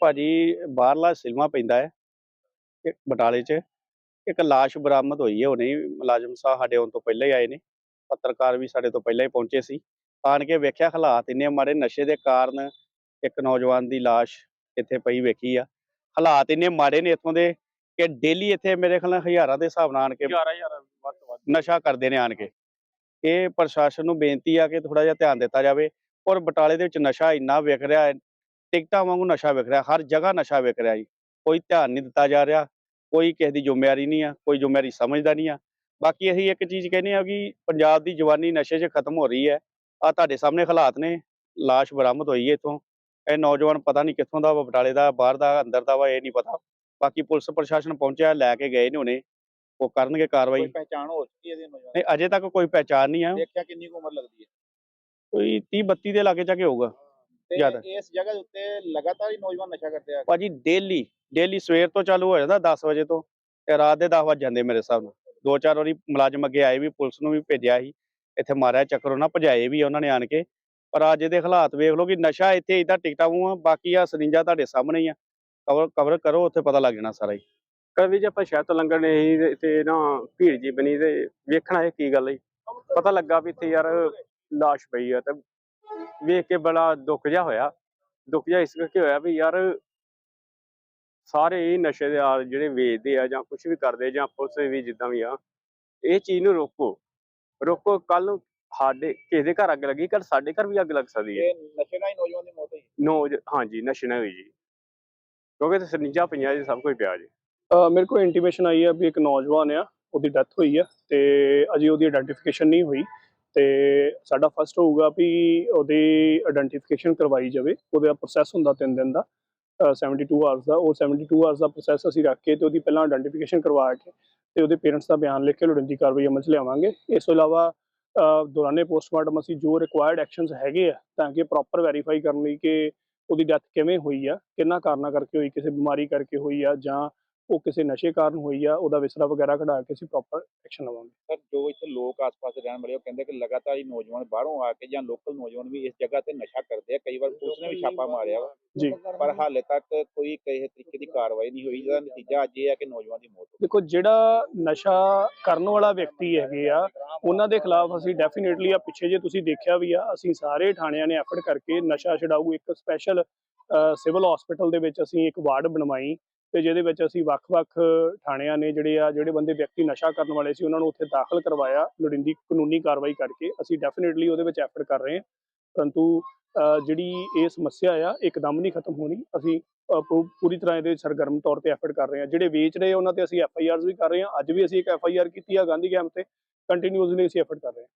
ਭਾਜੀ ਬਾਹਰਲਾ ਸਿਲਮਾ ਪੈਂਦਾ ਹੈ ਇੱਕ ਬਟਾਲੇ 'ਚ। ਇੱਕ ਲਾਸ਼ ਬਰਾਮਦ ਹੋਈ ਹੈ ਹੁਣੇ ਮੁਲਾਜ਼ਮ ਸਾਹਿਬ ਸਾਡੇ ਆਉਣ ਤੋਂ ਪਹਿਲਾਂ ਹੀ ਆਏ ਨੇ ਪੱਤਰਕਾਰ ਵੀ ਸਾਡੇ ਤੋਂ ਪਹਿਲਾਂ ਹੀ ਪਹੁੰਚੇ ਸੀ। ਆਣ ਕੇ ਵੇਖਿਆ ਹਾਲਾਤ ਇੰਨੇ ਮਾੜੇ ਨਸ਼ੇ ਦੇ ਕਾਰਨ ਇੱਕ ਨੌਜਵਾਨ ਦੀ ਲਾਸ਼ ਇੱਥੇ ਪਈ ਵੇਖੀ ਆ। ਹਾਲਾਤ ਇੰਨੇ ਮਾੜੇ ਨੇ ਇੱਥੋਂ ਦੇ ਕਿ ਡੇਲੀ ਇੱਥੇ ਮੇਰੇ ਖਿਆਲ ਨਾਲ ਹਜ਼ਾਰਾਂ ਦੇ ਹਿਸਾਬ ਨਾਲ ਆਣ ਕੇ 11000 ਵੱਧ ਤੋਂ ਵੱਧ। ਨਸ਼ਾ ਕਰਦੇ ਨੇ ਆਣ ਕੇ। ਇਹ ਪ੍ਰਸ਼ਾਸਨ ਨੂੰ ਬੇਨਤੀ ਆ ਕਿ ਥੋੜਾ ਜਿਹਾ ਧਿਆਨ ਦਿੱਤਾ ਜਾਵੇ ਔਰ ਬਟਾਲੇ ਦੇ ਵਿੱਚ ਨਸ਼ਾ ਇੰਨਾ ਵਿਕ ਰਿਹਾ ਹੈ ਟਿਕਟਾਂ ਵਾਂਗੂ ਨਸ਼ਾ ਵਿਕ ਰਿਹਾ ਹਰ ਜਗ੍ਹਾ ਨਸ਼ਾ ਵਿਕ ਰਿਹਾ ਜੀ। ਕੋਈ ਧਿਆਨ ਨਹੀਂ ਦਿੱਤਾ ਜਾ ਰਿਹਾ ਕੋਈ ਕਿਸੇ ਦੀ ਜ਼ਿੰਮੇਵਾਰੀ ਨਹੀਂ ਆ ਕੋਈ ਜ਼ਿੰਮੇਵਾਰੀ ਸਮਝਦਾ ਨਹੀਂ ਆ। ਬਾਕੀ ਅਸੀਂ ਇੱਕ ਚੀਜ਼ ਕਹਿੰਦੇ ਆ ਕਿ ਪੰਜਾਬ ਦੀ ਜਵਾਨੀ ਨਸ਼ੇ 'ਚ ਖਤਮ ਹੋ ਰਹੀ ਹੈ। ਆ ਤੁਹਾਡੇ ਸਾਹਮਣੇ ਹਾਲਾਤ ਨੇ ਲਾਸ਼ ਬਰਾਮਦ ਹੋਈ ਹੈ ਇੱਥੋਂ। ਇਹ ਨੌਜਵਾਨ ਪਤਾ ਨਹੀਂ ਕਿੱਥੋਂ ਦਾ ਵਾ ਬਟਾਲੇ ਦਾ ਬਾਹਰ ਦਾ ਅੰਦਰ ਦਾ ਵਾ ਇਹ ਨਹੀਂ ਪਤਾ। ਬਾਕੀ ਪੁਲਿਸ ਪ੍ਰਸ਼ਾਸਨ ਪਹੁੰਚਿਆ ਲੈ ਕੇ ਗਏ ਨੇ ਹੁਣੇ ਉਹ ਕਰਨਗੇ ਕਾਰਵਾਈ। ਪਹਿਚਾਣ ਹੋ ਚੁੱਕੀ ਹੈ ਇਹਦੀ ਨੌਜਵਾਨ? ਨਹੀਂ ਅਜੇ ਤੱਕ ਕੋਈ ਪਹਿਚਾਣ ਨਹੀਂ ਆ। ਦੇਖਿਆ ਕਿੰਨੀ ਕੁ ਉਮਰ ਲੱਗਦੀ ਹੈ? ਕੋਈ 30 32 ਦੇ ਲਾਗੇ ਜਾ ਕੇ ਹੋਊਗਾ। ਜ਼ਿਆਦਾ। ਇਸ ਜਗ੍ਹਾ ਦੇ ਉੱਤੇ ਲਗਾਤਾਰ ਹੀ ਨੌਜਵਾਨ ਨਸ਼ਾ ਕਰਦੇ ਆ। ਭਾਜੀ ਡੇਲੀ ਡੇਲੀ ਸਵੇਰ ਤੋਂ ਚਾਲੂ ਹੋ ਜਾਂਦਾ 10 ਵਜੇ ਤੋਂ ਤੇ ਰਾਤ ਦੇ 10 ਵਜ ਜਾਂਦੇ ਮੇਰੇ ਹਿਸਾਬ ਨਾਲ। ਦੋ ਚਾਰ ਵਾਰੀ ਮੁਲਾਜ਼ਮ ਅੱਗੇ ਆਏ ਵੀ ਪੁਲਿਸ ਨੂੰ ਵੀ ਭੇਜਿਆ ਸੀ। ਇੱਥੇ ਮਾਰਿਆ ਚੱਕਰ ਉਹਨਾਂ ਭਜਾਏ ਵੀ ਉਹਨਾਂ ਨੇ ਆਣ ਕੇ। ਪਰ ਅੱਜ ਦੇ ਹਾਲਾਤ ਵੇਖ ਲਓ ਕਿ ਨਸ਼ਾ ਇੱਥੇ ਇਦਾਂ ਟਿਕਟਾਂ ਆ ਬਾਕੀ ਆ ਸਰਿੰਜਾ ਤੁਹਾਡੇ ਸਾਹਮਣੇ ਹੀ ਆ। ਕਵਰ ਕਵਰ ਕਰੋ ਉੱਥੇ ਪਤਾ ਲੱਗ ਜਾਣਾ ਸਾਰਾ ਹੀ। ਕਦੇ ਜੇ ਆਪਾਂ ਸ਼ਹਿਰ ਤੋਂ ਲੰਘਣ ਸੀ ਤੇ- ਤੇ ਨਾ ਭੀੜ ਜੀ ਬਣੀ ਤੇ ਵੇਖਣਾ ਇਹ ਕੀ ਗੱਲ ਹੈ। ਪਤਾ ਲੱਗਾ ਵੀ ਇੱਥੇ ਯਾਰ ਲਾਸ਼ ਪਈ ਆ ਤੇ ਵੇਖ ਕੇ ਬੜਾ ਦੁੱਖ ਜਿਹਾ ਹੋਇਆ। ਦੁੱਖ ਜਿਹਾ ਇਸ ਕਰਕੇ ਹੋਇਆ ਵੀ ਯਾਰ ਸਾਰੇ ਹੀ ਨਸ਼ੇ ਦੇ ਆ ਜਿਹੜੇ ਵੇਚਦੇ ਆ ਜਾਂ ਕੁਝ ਵੀ ਕਰਦੇ ਜਾਂ ਪੁਲਿਸ ਵੀ ਜਿੱਦਾਂ ਵੀ ਆ ਇਹ ਚੀਜ਼ ਨੂੰ ਰੋਕੋ। ਰੋਕੋ ਕੱਲ ਨੂੰ ਸਾਡੇ ਕਿਸੇ ਦੇ ਘਰ ਅੱਗ ਲੱਗੀ ਕੱਲ ਸਾਡੇ ਘਰ ਵੀ ਅੱਗ ਲੱਗ ਸਕਦੀ ਹੈ। ਇਹ ਨਸ਼ੇ ਨਾਲ ਹੀ ਨੌਜਵਾਨ ਦੀ ਮੌਤ ਹੋਈ। ਨੋ ਹਾਂਜੀ ਨਸ਼ੇ ਨਾਲ ਹੋਈ ਜੀ। ਕਿਉਂਕਿ ਤੇ ਸਰਿੰਜਾਂ ਪਈਆਂ ਜੀ ਸਭ ਕੁਝ ਪਿਆ ਜੀ। ਮੇਰੇ ਕੋਲ ਇੰਟੀਮੇਸ਼ਨ ਆਈ ਹੈ ਵੀ ਇੱਕ ਨੌਜਵਾਨ ਆ ਉਹਦੀ ਡੈਥ ਹੋਈ ਹੈ ਤੇ ਅਜੇ ਉਹਦੀ ਆਇਡੈਂਟੀਫਿਕੇਸ਼ਨ ਨਹੀਂ ਹੋਈ। ਤੇ ਸਾਡਾ ਫਸਟ ਹੋਊਗਾ ਵੀ ਉਹਦੀ ਆਇਡੈਂਟੀਫਿਕੇਸ਼ਨ ਕਰਵਾਈ ਜਾਵੇ ਉਹਦਾ ਪ੍ਰੋਸੈਸ ਹੁੰਦਾ 3 ਦਿਨ ਦਾ ਅ, 72 ਆਵਰਸ ਦਾ ਉਹ 72 ਆਵਰਸ ਦਾ ਪ੍ਰੋਸੈਸ ਅਸੀਂ ਰੱਖ ਕੇ ਤੇ ਉਹਦੀ ਪਹਿਲਾਂ ਆਇਡੈਂਟੀਫਿਕੇਸ਼ਨ ਕਰਵਾ ਕੇ ਤੇ ਉਹਦੇ ਪੇਰੈਂਟਸ ਦਾ ਬਿਆਨ ਲਿਖ ਕੇ ਲੋੜੀਂਦੀ ਕਾਰਵਾਈ ਅਮਲ 'ਚ ਲਿਆਵਾਂਗੇ। ਇਸ ਤੋਂ ਇਲਾਵਾ ਦੌਰਾਨੇ ਪੋਸਟਮਾਰਟਮ ਅਸੀਂ ਜੋ ਰਿਕੁਆਇਰਡ ਐਕਸ਼ਨਸ ਹੈਗੇ ਆ ਤਾਂ ਕਿ ਪ੍ਰੋਪਰ ਵੈਰੀਫਾਈ ਕਰਨ ਲਈ ਕਿ ਉਹਦੀ ਡੈਥ ਕਿਵੇਂ ਹੋਈ ਆ ਕਿੰਨਾ ਕਾਰਨਾਂ ਕਰਕੇ ਹੋਈ ਕਿਸੇ ਬਿਮਾਰੀ ਕਰਕੇ ਹੋਈ ਆ ਜਾਂ ਉਹ ਕਿਸੇ ਨਸ਼ੇ ਕਾਰਨ ਹੋਈ ਆ ਉਹਦਾ ਵਿਸਰਾ ਵਗੈਰਾ ਕਢਾ ਕੇ ਅਸੀਂ ਪ੍ਰੋਪਰ ਐਕਸ਼ਨ ਲਵਾਂਗੇ। ਪਰ ਜੋ ਇੱਥੇ ਲੋਕ ਆਸ-ਪਾਸ ਰਹਿਣ ਵਾਲੇ ਉਹ ਕਹਿੰਦੇ ਕਿ ਲਗਾਤਾਰ ਹੀ ਨੌਜਵਾਨ ਬਾਹਰੋਂ ਆ ਕੇ ਜਾਂ ਲੋਕਲ ਨੌਜਵਾਨ ਵੀ ਇਸ ਜਗ੍ਹਾ ਤੇ ਨਸ਼ਾ ਕਰਦੇ ਆ ਕਈ ਵਾਰ ਪੁਲਿਸ ਨੇ ਵੀ ਛਾਪਾ ਮਾਰਿਆ ਵਾ। ਜੀ। ਪਰ ਹਾਲੇ ਤੱਕ ਕੋਈ ਕਿਸੇ ਤਰੀਕੇ ਦੀ ਕਾਰਵਾਈ ਨਹੀਂ ਹੋਈ ਜਿਹਦਾ ਨਤੀਜਾ ਅੱਜ ਇਹ ਹੈ ਕਿ ਨੌਜਵਾਨ ਦੀ ਮੌਤ ਹੋ ਦੇਖੋ ਜਿਹੜਾ ਨਸ਼ਾ ਕਰਨ ਵਾਲਾ ਵਿਅਕਤੀ ਹੈਗੇ ਆ ਉਹਨਾਂ ਦੇ ਖਿਲਾਫ ਅਸੀਂ ਡੈਫੀਨੇਟਲੀ ਆ ਪਿੱਛੇ ਜੇ ਤੁਸੀਂ ਦੇਖਿਆ ਵੀ ਆ ਅਸੀਂ ਸਾਰੇ ਥਾਣਿਆਂ ਨੇ ਐਫਰਟ ਕਰਕੇ ਨਸ਼ਾ ਛਡਾਊ ਇੱਕ ਸਪੈਸ਼ਲ ਸਿਵਲ ਹਸਪੀਟਲ ਦੇ ਵਿੱਚ ਅਸੀਂ ਇੱਕ ਵਾਰਡ ਬਣਵਾਈ ਤੇ ਜਿਹਦੇ ਵਿੱਚ ਅਸੀਂ ਵੱਖ-ਵੱਖ ਥਾਣਿਆਂ ਨੇ ਜਿਹੜੇ ਆ, ਜਿਹੜੇ ਬੰਦੇ ਵਿਅਕਤੀ ਨਸ਼ਾ ਕਰਨ ਵਾਲੇ ਸੀ, ਉਹਨਾਂ ਨੂੰ ਉੱਥੇ ਦਾਖਲ ਕਰਵਾਇਆ, ਲੋੜੀਂਦੀ ਕਾਨੂੰਨੀ ਕਾਰਵਾਈ ਕਰਕੇ। ਅਸੀਂ ਡੈਫੀਨੇਟਲੀ ਉਹਦੇ ਵਿੱਚ ਐਫਰਟ ਕਰ ਰਹੇ ਹਾਂ। ਪਰੰਤੂ ਜਿਹੜੀ ਇਹ ਸਮੱਸਿਆ ਆ ਇੱਕਦਮ ਨਹੀਂ ਖਤਮ ਹੋਣੀ। ਅਸੀਂ ਪੂਰੀ ਤਰ੍ਹਾਂ ਇਹਦੇ ਸਰਗਰਮ ਤੌਰ ਤੇ ਐਫਰਟ ਕਰ ਰਹੇ ਹਾਂ। ਜਿਹੜੇ ਵੇਚ ਰਹੇ ਉਹਨਾਂ ਤੇ ਅਸੀਂ ਐਫ ਆਈ ਆਰਸ ਵੀ ਕਰ ਰਹੇ ਹਾਂ। ਅੱਜ ਵੀ ਅਸੀਂ ਇੱਕ ਐਫ ਆਈ ਆਰ ਕੀਤੀ ਆ ਗਾਂਧੀ ਕੈਂਪ ਤੇ। ਕੰਟੀਨਿਊਸਲੀ ਅਸੀਂ ਐਫਰਟ ਕਰ ਰਹੇ ਹਾਂ।